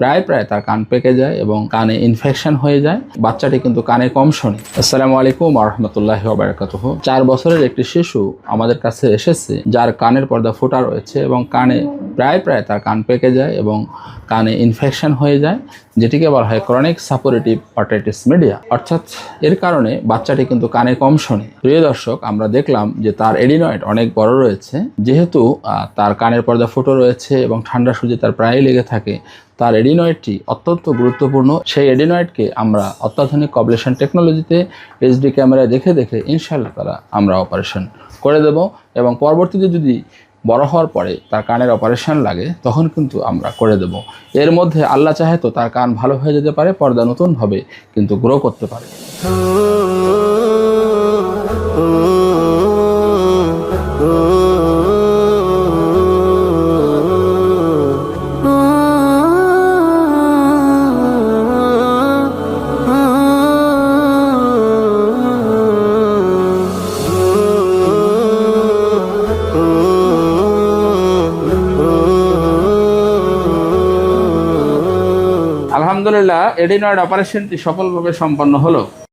প্রায় প্রায় তার কান পেকে যায় এবং কানে ইনফেকশন হয়ে যায়। বাচ্চাটি কিন্তু কানে কম শোনে। আসসালামু আলাইকুম আহমতুল্লাহ বারাকাতুহ। চার বছরের একটি শিশু আমাদের কাছে এসেছে, যার কানের পর্দা ফোটা রয়েছে এবং কানে প্রায় প্রায় তার কান পেকে যায় এবং কানে ইনফেকশন হয়ে যায়, যেটিকে বলা হয় ক্রনিক সাপোরেটিভ অটাইটিস মিডিয়া অর্থাৎ এর কারণে বাচ্চাটি কিন্তু কানে কম শোনে। প্রিয় দর্শক, আমরা দেখলাম যে তার এডিনয়েড অনেক বড় রয়েছে। যেহেতু তার কানের পর্দা ফুটো রয়েছে এবং ঠান্ডা সূর্যে তার প্রায়ই লেগে থাকে, তার এডিনয়েডটি অত্যন্ত গুরুত্বপূর্ণ। সেই এডিনয়েডকে আমরা অত্যাধুনিক কবলেশন টেকনোলজিতে এইচডি ক্যামেরায় দেখে দেখে ইনশাল্লাহ তারা আমরা অপারেশন করে দেব। এবং পরবর্তীতে যদি বড় হওয়ার পরে তার কানের অপারেশন লাগে, তখন কিন্তু আমরা করে দেব। এর মধ্যে আল্লাহ চাহে তো তার কান ভালো হয়ে যেতে পারে, পর্দা নতুনভাবে কিন্তু গ্রো করতে পারে। আলহামদুলিল্লাহ এডিনয়েড অপারেশনটি সফলভাবে সম্পন্ন হলো।